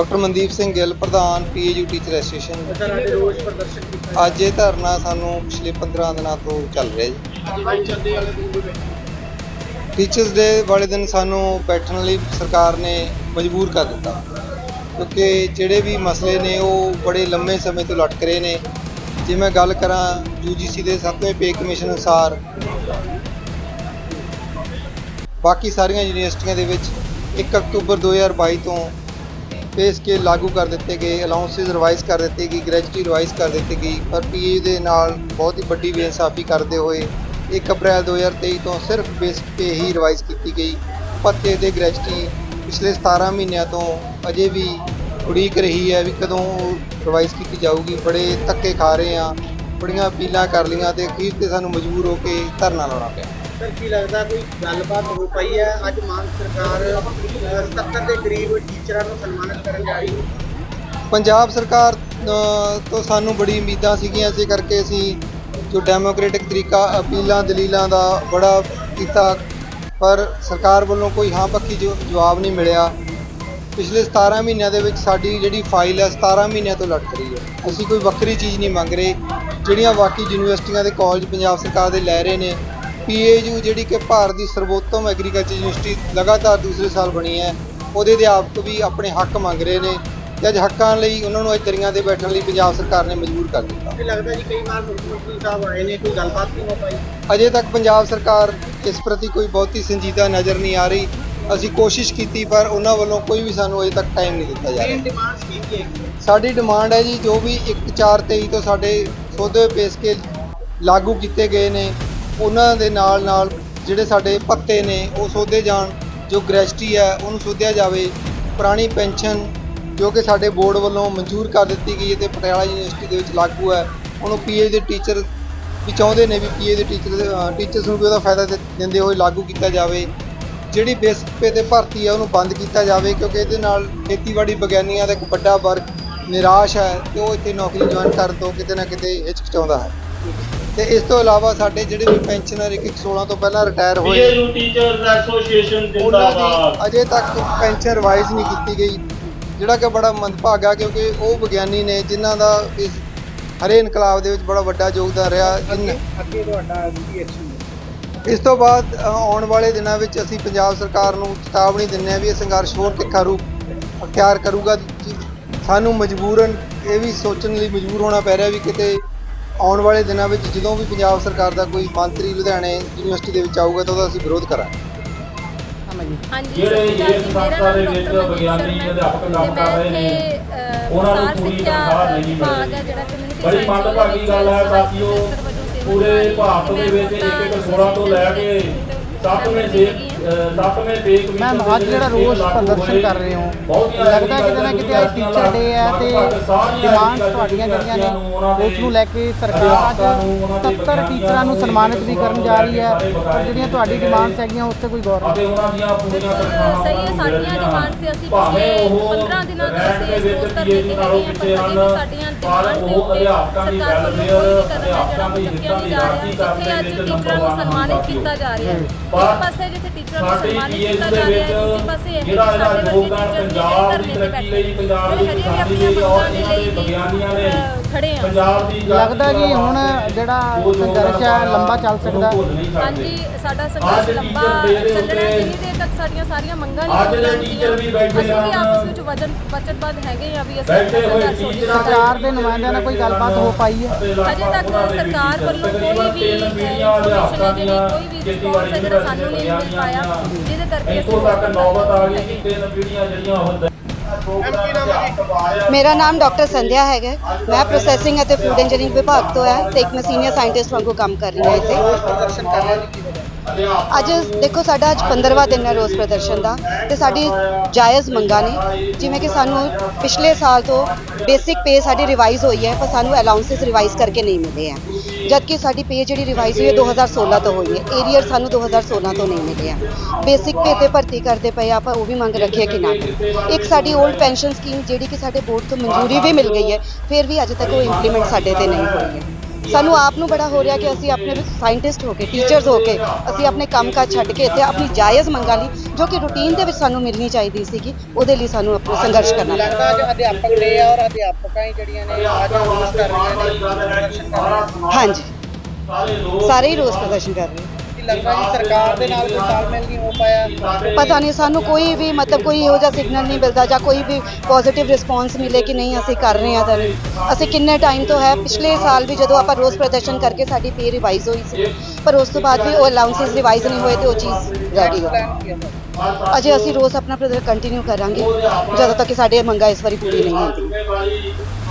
Doctor Mandeep Singh Gill ਪ੍ਰਧਾਨ PAU teacher association ਅੱਜ ਰੋਜ਼ ਪ੍ਰਦਰਸ਼ਨ ਕੀਤਾ ਅੱਜ ਇਹ ਧਰਨਾ ਸਾਨੂੰ ਪਿਛਲੇ 15 ਦਿਨਾਂ ਤੋਂ ਚੱਲ ਰਿਹਾ ਜੀ। ਅੱਜ ਬਾਈ ਚੱਲਦੇ ਵਾਲੇ ਦਿਨ ਵੀ ਟੀਚਰਸ ਡੇ ਵਾਲੇ ਦਿਨ ਸਾਨੂੰ ਬੈਠਣ ਲਈ ਸਰਕਾਰ ਨੇ ਮਜਬੂਰ ਕਰ ਦਿੱਤਾ। ਕਿਉਂਕਿ ਜਿਹੜੇ ਵੀ ਮਸਲੇ ਨੇ ਉਹ ਬੜੇ ਲੰਮੇ ਸਮੇਂ ਤੋਂ ਲਟਕ ਰਹੇ ਨੇ। ਜੇ ਮੈਂ ਗੱਲ ਕਰਾਂ ਯੂਜੀਸੀ ਦੇ ਸੱਤਵੇਂ ਪੇ ਕਮਿਸ਼ਨ ਅਨੁਸਾਰ ਬਾਕੀ ਸਾਰੀਆਂ ਯੂਨੀਵਰਸਿਟੀਆਂ ਦੇ ਵਿੱਚ 1 ਅਕਤੂਬਰ 2022 ਤੋਂ ਪੇ ਸਕੇਲ ਲਾਗੂ ਕਰ ਦਿੱਤੇ ਗਏ ਅਲਾਉਂਸਸ ਰਿਵਾਈਜ਼ ਕਰ ਦਿੱਤੀ ਗਈ ਗ੍ਰੈਜੂਟੀ ਰਿਵਾਈਜ਼ ਕਰ ਦਿੱਤੀ ਗਈ ਪਰ ਪੀਏ ਦੇ ਨਾਲ ਬਹੁਤ ਹੀ ਵੱਡੀ ਬੇਇਨਸਾਫੀ ਕਰਦੇ ਹੋਏ 1 ਅਪ੍ਰੈਲ 2023 ਤੋਂ ਸਿਰਫ ਬੇਸਿਕ ਪੇ ਹੀ ਰਿਵਾਈਜ਼ ਕੀਤੀ ਗਈ। ਭੱਤੇ ਦੇ ਗ੍ਰੈਜੂਟੀ ਪਿਛਲੇ 17 ਮਹੀਨਿਆਂ ਤੋਂ ਅਜੇ ਵੀ ਉਡੀਕ ਰਹੀ ਹੈ ਵੀ ਕਦੋਂ ਰਿਵਾਈਜ਼ ਕੀਤੀ ਜਾਊਗੀ। ਬੜੇ ਧੱਕੇ ਖਾ ਰਹੇ ਆ ਬੜੀਆਂ ਅਪੀਲਾਂ ਕਰ ਲਈਆਂ ਤੇ ਅਖੀਰ ਤੇ ਸਾਨੂੰ ਮਜਬੂਰ ਹੋ ਕੇ ਧਰਨਾ ਲਾਉਣਾ ਪਿਆ। ਸਰ, ਕੀ ਲੱਗਦਾ ਕੋਈ ਗੱਲਬਾਤ ਹੋ ਪਈ ਹੈ? ਅੱਜ ਮਾਨ ਸਰਕਾਰ 70 ਦੇ ਕਰੀਬ ਟੀਚਰਾਂ ਨੂੰ ਸਨਮਾਨਿਤ ਕਰਨ ਜਾ ਰਹੀ ਹੈ। ਪੰਜਾਬ ਸਰਕਾਰ ਤੋਂ ਸਾਨੂੰ ਬੜੀ ਉਮੀਦਾਂ ਸੀਗੀਆਂ, ਇਸੇ ਕਰਕੇ ਅਸੀਂ ਜੋ ਡੈਮੋਕ੍ਰੈਟਿਕ ਤਰੀਕਾ ਅਪੀਲਾਂ, ਦਲੀਲਾਂ ਦਾ ਬੜਾ ਕੀਤਾ। ਪਰ ਸਰਕਾਰ ਵੱਲੋਂ ਕੋਈ ਹਾਂ ਪੱਖੀ ਜੋ, ਜਵਾਬ ਨਹੀਂ ਮਿਲਿਆ। ਪਿਛਲੇ 17 ਮਹੀਨਿਆਂ ਦੇ ਵਿੱਚ ਸਾਡੀ ਜਿਹੜੀ ਫਾਈਲ ਹੈ 17 ਮਹੀਨਿਆਂ ਤੋਂ ਲਟਕ ਰਹੀ ਹੈ। ਅਸੀਂ ਕੋਈ ਵੱਖਰੀ ਚੀਜ਼ ਨਹੀਂ ਮੰਗ ਰਹੇ। ਜਿਹੜੀਆਂ ਬਾਕੀ ਯੂਨੀਵਰਸਿਟੀਆਂ ਦੇ ਕਾਲਜ ਪੰਜਾਬ ਸਰਕਾਰ ਦੇ ਲੈ ਰਹੇ ਨੇ ਪੀਏਯੂ ਜਿਹੜੀ ਕਿ ਭਾਰਤ ਦੀ ਸਰਵੋਤਮ ਐਗਰੀਕਲਚਰ ਯੂਨੀਵਰਸਿਟੀ ਲਗਾਤਾਰ ਦੂਸਰੇ ਸਾਲ ਬਣੀ ਹੈ ਉਹਦੇ ਅਧਿਆਪਕ ਵੀ ਆਪਣੇ ਹੱਕ ਮੰਗ ਰਹੇ ਨੇ ਤੇ ਅੱਜ ਹੱਕਾਂ ਲਈ ਉਹਨਾਂ ਨੂੰ ਅੱਜ ਦਰੀਆਂ ਤੇ ਬੈਠਣ ਲਈ ਪੰਜਾਬ ਸਰਕਾਰ ਨੇ ਮਜਬੂਰ ਕਰ ਦਿੱਤਾ। ਕੀ ਲੱਗਦਾ ਜੀ ਕਈ ਵਾਰ ਮੁੱਖ ਮੰਤਰੀ ਸਾਹਿਬ ਆਏ ਨੇ ਕੋਈ ਗੱਲਬਾਤ ਨਹੀਂ ਹੋ ਪਾਈ। ਅਜੇ ਤੱਕ ਪੰਜਾਬ ਸਰਕਾਰ ਇਸ ਪ੍ਰਤੀ ਕੋਈ ਬਹੁਤੀ ਸੰਜੀਦਾ ਨਜ਼ਰ ਨਹੀਂ ਆ ਰਹੀ। ਅਸੀਂ ਕੋਸ਼ਿਸ਼ ਕੀਤੀ ਪਰ ਉਹਨਾਂ ਵੱਲੋਂ ਕੋਈ ਵੀ ਸਾਨੂੰ ਅਜੇ ਤੱਕ ਟਾਈਮ ਨਹੀਂ ਦਿੱਤਾ ਜਾ ਰਿਹਾ। ਕੀ ਕੀ ਸਾਡੀ ਡਿਮਾਂਡ ਹੈ ਜੀ ਜੋ ਵੀ 1/4/23 ਤੋਂ ਸਾਡੇ ਸੋਧੇ ਹੋਏ ਪੇ ਸਕੇਲ ਲਾਗੂ ਕੀਤੇ ਗਏ ਨੇ ਉਹਨਾਂ ਦੇ ਨਾਲ ਨਾਲ ਜਿਹੜੇ ਸਾਡੇ ਭੱਤੇ ਨੇ ਉਹ ਸੋਧੇ ਜਾਣ, ਜੋ ਗ੍ਰੈਸਟੀ ਹੈ, ਉਹਨੂੰ ਸੋਧਿਆ ਜਾਵੇ। ਪੁਰਾਣੀ ਪੈਨਸ਼ਨ ਜੋ ਕਿ ਸਾਡੇ ਬੋਰਡ ਵੱਲੋਂ ਮਨਜ਼ੂਰ ਕਰ ਦਿੱਤੀ ਗਈ ਹੈ ਤੇ ਪਟਿਆਲਾ ਯੂਨੀਵਰਸਿਟੀ ਦੇ ਵਿੱਚ ਲਾਗੂ ਹੈ, ਉਹਨੂੰ ਪੀਏ ਦੇ ਟੀਚਰ ਵੀ ਚਾਹੁੰਦੇ ਨੇ ਵੀ ਪੀਏ ਦੇ ਟੀਚਰ ਟੀਚਰਸ ਨੂੰ ਵੀ ਉਹਦਾ ਫਾਇਦਾ ਦੇ- ਦਿੰਦੇ ਹੋਏ ਲਾਗੂ ਕੀਤਾ ਜਾਵੇ। ਜਿਹੜੀ ਬੇਸਿਕ ਪੇ ਤੇ ਭਰਤੀ ਹੈ, ਉਹਨੂੰ ਬੰਦ ਕੀਤਾ ਜਾਵੇ, ਕਿਉਂਕਿ ਇਹਦੇ ਨਾਲ ਖੇਤੀਬਾੜੀ ਵਿਗਿਆਨੀਆਂ ਦਾ ਇੱਕ ਵੱਡਾ ਵਰਗ ਨਿਰਾਸ਼ ਹੈ ਤੇ ਉਹ ਇੱਥੇ ਨੌਕਰੀ ਜੁਆਇਨ ਕਰਨ ਤੋਂ ਕਿਤੇ ਨਾ ਕਿਤੇ ਹਿਚਕਚਾਉਂਦਾ ਹੈ। ਤੇ ਇਸ ਤੋਂ ਇਲਾਵਾ ਸਾਡੇ ਜਿਹੜੇ ਵੀ ਪੈਨਸ਼ਨਰ 116 ਤੋਂ ਪਹਿਲਾਂ ਰਿਟਾਇਰ ਹੋਏ ਪੀਏਯੂ ਟੀਚਰਸ ਐਸੋਸੀਏਸ਼ਨ ਉਹਨਾਂ ਜਿੰਦਾਬਾਦ। ਦੀ ਅਜੇ ਤੱਕ ਪੈਨਸ਼ਨ ਰਿਵਾਈਜ਼ ਨਹੀਂ ਕੀਤੀ ਗਈ। ਜਿਹੜਾ ਕਿ ਬੜਾ ਮੰਦਭਾਗਾ ਕਿਉਂਕਿ ਉਹ ਵਿਗਿਆਨੀ ਨੇ ਜਿਨ੍ਹਾਂ ਦਾ ਇਸ ਹਰੇ ਇਨਕਲਾਬ ਦੇ ਵਿੱਚ ਬੜਾ ਵੱਡਾ ਯੋਗਦਾਨ ਰਿਹਾ ਜਿਨ- ਅੱਗੇ ਤੁਹਾਡਾ ਕੀ ਐਕਸ਼ਨ ਇਸ ਤੋਂ ਬਾਅਦ ਅ, ਆਉਣ ਵਾਲੇ ਦਿਨਾਂ ਵਿੱਚ ਅਸੀਂ ਪੰਜਾਬ ਸਰਕਾਰ ਨੂੰ ਚੇਤਾਵਨੀ ਦਿੰਦੇ ਹਾਂ ਵੀ ਇਹ ਸੰਘਰਸ਼ ਹੋਰ ਤਿੱਖਾ ਰੂਪ ਅਖਤਿਆਰ ਕਰੂਗਾ। ਜੀ, ਸਾਨੂੰ ਮਜਬੂਰਨ ਇਹ ਵੀ ਸੋਚਣ ਲਈ ਮਜਬੂਰ ਹੋਣਾ ਪੈ ਰਿਹਾ ਵੀ ਕਿਤੇ ਆਉਣ ਵਾਲੇ ਦਿਨਾਂ ਵਿੱਚ ਜਦੋਂ ਵੀ ਪੰਜਾਬ ਸਰਕਾਰ ਦਾ ਕੋਈ ਮੰਤਰੀ ਲੁਧਿਆਣੇ ਯੂਨੀਵਰਸਿਟੀ ਦੇ ਵਿੱਚ ਆਊਗਾ ਤਾਂ ਉਹਦਾ ਅਸੀਂ ਵਿਰੋਧ ਕਰਾਂਗੇ ਹਾਂਜੀ ਜਿਹੜੇ ਇਸ ਸੰਸਥਾ ਦੇ ਵਿੱਚ ਵਿਗਿਆਨੀ ਅਧਿਆਪਕ ਕੰਮ ਕਰ ਰਹੇ ਨੇ, ਉਹਨਾਂ ਨੂੰ ਪੂਰੀ ਤਨਖਾਹ ਨਹੀਂ ਮਿਲ ਰਹੀ। ਬੜੀ ਮੰਦਭਾਗੀ ਗੱਲ ਹੈ ਸਾਥੀਓ ਪੂਰੇ ਭਾਰਤ ਦੇ। ਵਿੱਚ ਇੱਕ ਇੱਕ ਤੋਂ ਲੈ ਕੇ ਮੈਮ ਅੱਜ ਜਿਹੜਾ ਰੋਸ ਪ੍ਰਦਰਸ਼ਨ ਕਰ ਰਹੇ ਹੋ ਲੱਗਦਾ ਕਿਤੇ ਨਾ ਕਿਤੇ ਅੱਜ ਟੀਚਰ ਡੇ ਹੈ ਤੇ ਡਿਮਾਂਡਸ ਤੁਹਾਡੀਆਂ ਜਿਹੜੀਆਂ ਨੇ ਉਸ ਨੂੰ ਲੈ ਕੇ ਸਰਕਾਰ ਅੱਜ 70 ਟੀਚਰਾਂ ਨੂੰ ਸਨਮਾਨਿਤ ਵੀ ਕਰਨ ਜਾ ਰਹੀ ਹੈ ਪਰ ਜਿਹੜੀਆਂ ਤੁਹਾਡੀ ਡਿਮਾਂਡਸ ਹੈਗੀਆਂ ਉਸ ਤੇ ਕੋਈ ਗੌਰ ਨਹੀਂ। ਸਹੀ ਹੈ ਸਾਡੀਆਂ ਡਿਮਾਂਡ ਸੀ ਅਸੀਂ ਪਿਛਲੇ ਉਹ 15 ਦਿਨਾਂ ਤੋਂ ਅਸੀਂ ਇਸ ਵਿੱਚ ਪੋਸਟਰ PhD ਦੇ ਕੇ ਨਾਲੋਂ ਗਏ ਪਿੱਛੇ ਹਾਂ ਹਨ, ਪਰ ਸਾਡੀਆਂ ਪਰ ਡਿਮਾਂਡ ਦੇ ਉਹ ਉੱਤੇ ਅਧਿਆਪਕਾਂ ਦੀ ਸਰਕਾਰ ਵੱਲੋਂ ਵੈਲਫੇਅਰ, ਕੋਈ ਵੀ ਕਦਮ ਹੈ ਜਿਹੜਾ ਅਧਿਆਪਕਾਂ ਦੀ ਚੁੱਕਿਆ ਨਹੀਂ ਜਾ ਹਿੱਤਾਂ ਦੀ ਰਿਹਾ ਰਾਖੀ ਜਿੱਥੇ ਅੱਜ ਕਰਨ ਦੇ ਟੀਚਰਾਂ ਨੂੰ ਸਨਮਾਨਿਤ। ਕੀਤਾ ਜਾ ਰਿਹਾ ਹੈ। ਇੱਕ ਪਾਸੇ ਜਿੱਥੇ ਟੀਚਰਾਂ ਨੂੰ ਸਾਡੀ ਸਨਮਾਨਿਤ PhD ਕੀਤਾ ਦੇ ਜਾ ਰਿਹਾ ਵਿੱਚ ਹੈ ਦੂਜੇ ਪਾਸੇ ਇਹ ਜਿਹੜਾ ਕਿ ਸਾਡੇ ਇਹਦਾ ਵਰਗੇ ਯੋਗਦਾਨ ਟੀਚਰਸ ਪੰਜਾਬ ਦੀ ਧਰਨੇ ਤੇ ਤਰੱਕੀ ਬੈਠੇ ਲਈ, ਪੰਜਾਬ ਦੀ ਜਿਹੜੇ ਹਜੇ ਵੀ ਕਿਸਾਨੀ ਆਪਣੀਆਂ ਲਈ ਔਰ ਮੰਗਾਂ ਦੇ ਇਹਨਾਂ ਦੇ ਲਈ ਵਿਗਿਆਨੀਆਂ ਨੇ ਅ, ਖੜੇ ਆ। ਪੰਜਾਬ ਦੀ ਲੱਗਦਾ ਕਿ ਹੁਣ ਜਿਹੜਾ ਸੰਘਰਸ਼ ਹੈ ਲੰਬਾ ਚੱਲ ਸਕਦਾ। ਹਾਂਜੀ ਸਾਡਾ ਸੰਘਰਸ਼ ਅੱਜ ਲੰਬਾ ਦੇ ਚੱਲਣਾ ਦੇਰ ਤੱਕ ਸਾਡੀਆਂ ਸਾਰੀਆਂ ਮੰਗਾਂ ਅੱਜ ਨਹੀਂ ਦੇ ਪੂਰੀਆਂ teacher ਵੀ ਬੈਠੇ ਅਸੀਂ ਵੀ ਹਨ। ਆਪਸ ਵਿੱਚ ਵਚਨ ਵਚਨਬੱਧ ਹੈਗੇ ਆ ਵੀ ਅਸੀਂ ਹੋਣੀ teacher ਸਰਕਾਰ ਦੇ ਨੁਮਾਇੰਦਿਆਂ ਨਾਲ ਕੋਈ ਗੱਲਬਾਤ ਹੋ ਪਾਈ ਹੈ। ਅਜੇ ਤੱਕ ਸਰਕਾਰ ਵੱਲੋਂ ਕੋਈ ਵੀ ਇਨਫੋਰਮੇਸ਼ਨ ਹੈ ਜਿਹੜੀ ਕੋਈ ਵੀ ਰਿਸਪੌਂਸ ਹੈ ਜਿਹੜਾ ਸਾਨੂੰ ਨਹੀਂ ਮਿਲ ਪਾਇਆ ਜਿਹਦੇ ਕਰਕੇ ਅਸੀਂ ਇੱਥੋਂ ਤੱਕ hospital ਨੌਬਤ ਆ ਗਈ ਹੈਗੇ। ਕਿ ਤਿੰਨ ਪੀੜ੍ਹੀਆਂ ਜਿਹੜੀਆਂ ਹੁੰਦੀਆਂ ਮੇਰਾ ਨਾਮ ਡਾਕਟਰ ਸੰਧਿਆ ਹੈਗਾ। ਮੈਂ ਪ੍ਰੋਸੈਸਿੰਗ ਅਤੇ ਫੂਡ ਇੰਜੀਨੀਅਰਿੰਗ ਵਿਭਾਗ ਤੋਂ ਹੈ ਤੇ ਇੱਕ ਮੈਂ ਸੀਨੀਅਰ ਸਾਇੰਟਿਸਟ ਵਾਂਗੂ ਕੰਮ ਕਰ ਰਹੀ ਹਾਂ ਇੱਥੇ। ਅੱਜ ਦੇਖੋ, ਸਾਡਾ ਅੱਜ 15ਵਾਂ ਦਿਨ ਹੈ ਰੋਸ ਪ੍ਰਦਰਸ਼ਨ ਦਾ ਤੇ ਸਾਡੀ ਜਾਇਜ਼ ਮੰਗਾਂ ਨੇ। ਜਿਵੇਂ ਕਿ ਸਾਨੂੰ ਪਿਛਲੇ ਸਾਲ ਤੋਂ ਬੇਸਿਕ ਪੇ ਸਾਡੀ ਰਿਵਾਈਜ਼ ਹੋਈ ਹੈ, ਪਰ ਸਾਨੂੰ ਅਲਾਉਂਸਸ ਰਿਵਾਈਜ਼ ਕਰਕੇ ਨਹੀਂ ਮਿਲੇ ਆ ਜਦਕਿ ਸਾਡੀ ਪੇ ਜਿਹੜੀ ਰਿਵਾਈਜ਼ ਹੋਈ ਹੈ 2016 ਤੋਂ ਹੋਈ ਹੈ। ਏਰੀਅਰ ਸਾਨੂੰ 2016 ਤੋਂ ਨਹੀਂ ਮਿਲੇ ਆ ਬੇਸਿਕ ਪੇ ਤੇ ਭਰਤੀ ਕਰਦੇ ਪਏ ਆਪਾਂ, ਉਹ ਵੀ ਮੰਗ ਰੱਖੀ ਹੈ ਕਿ ਨਾ ਇੱਕ ਸਾਡੀ 올ਡ ਪੈਨਸ਼ਨ ਸਕੀਮ ਜਿਹੜੀ ਕਿ ਸਾਡੇ ਬੋਰਡ ਤੋਂ ਮਨਜ਼ੂਰੀ ਵੀ ਮਿਲ ਗਈ ਹੈ, ਫਿਰ ਵੀ ਅਜੇ ਤੱਕ ਉਹ ਇੰਪਲੀਮੈਂਟ ਸਾਡੇ ਤੇ ਨਹੀਂ ਹੋਈ ਹੈ। ਸਾਨੂੰ ਆਪ ਨੂੰ ਬੜਾ ਹੋ ਰਿਹਾ ਕਿ ਅਸੀਂ ਆਪਣੇ ਸਾਇੰਟਿਸਟ ਹੋ ਕੇ ਟੀਚਰਸ ਹੋ ਕੇ ਅਸੀਂ ਆਪਣੇ ਕੰਮ ਕਾਜ ਛੱਡ ਕੇ ਇੱਥੇ ਆਪਣੀ ਜਾਇਜ਼ ਮੰਗਾਂ ਲਈ ਜੋ ਕਿ ਰੂਟੀਨ ਦੇ ਵਿੱਚ ਸਾਨੂੰ ਮਿਲਣੀ ਚਾਹੀਦੀ ਸੀਗੀ ਉਹਦੇ ਲਈ ਸਾਨੂੰ ਆਪਣਾ ਸੰਘਰਸ਼ ਕਰਨਾ ਪਿਆ। ਲੱਗਦਾ ਕਿ ਅਧਿਆਪਕ ਨੇ ਔਰ ਅਧਿਆਪਕਾਂ ਹੀ ਜਿਹੜੀਆਂ ਨੇ ਅੱਜ ਰੋਸ ਕਰ ਰਹੀਆਂ ਨੇ ਹਾਂਜੀ। ਸਾਰੇ ਰੋਸ ਪ੍ਰਦਰਸ਼ਨ ਕਰ ਰਹੇ ਲੱਗਦਾ ਜੀ ਸਰਕਾਰ ਦੇ ਨਾਲ ਕੋਈ ਤਾਲਮੇਲ ਨਹੀਂ ਹੋ ਪਾਇਆ। ਪਤਾ ਨਹੀਂ, ਸਾਨੂੰ ਕੋਈ ਵੀ ਮਤਲਬ ਕੋਈ ਇਹੋ ਜਿਹਾ ਸਿਗਨਲ ਨਹੀਂ ਮਿਲਦਾ ਜਾਂ ਕੋਈ ਵੀ ਪੋਜ਼ਿਟਿਵ ਰਿਸਪੌਂਸ ਮਿਲੇ ਕਿ ਨਹੀਂ ਅਸੀਂ ਕਰ ਰਹੇ ਹਾਂ ਤਾਂ ਅਸੀਂ ਕਿੰਨੇ ਟਾਈਮ ਤੋਂ ਹੈ, ਪਿਛਲੇ ਸਾਲ ਵੀ ਜਦੋਂ ਆਪਾਂ ਰੋਜ਼ ਪ੍ਰਦਰਸ਼ਨ ਕਰਕੇ ਸਾਡੀ ਪੇ ਰਿਵਾਈਜ਼ ਹੋਈ ਸੀ, ਪਰ ਉਸ ਤੋਂ ਬਾਅਦ ਵੀ ਉਹ ਅਲਾਉਂਸਸ ਰਿਵਾਈਜ਼ ਨਹੀਂ ਹੋਏ ਤੇ ਉਹ ਚੀਜ਼ ਰਹਿ ਗਈ। ਅਜੇ ਅਸੀਂ ਰੋਜ਼ ਆਪਣਾ ਪ੍ਰਦਰਸ਼ਨ ਕੰਟੀਨਿਊ ਕਰਾਂਗੇ, ਜਦੋਂ ਤੱਕ ਕਿ ਸਾਡੇ ਮੰਗਾਂ ਇਸ ਵਾਰੀ ਪੂਰੀ ਨਹੀਂ ਹੁੰਦੀ।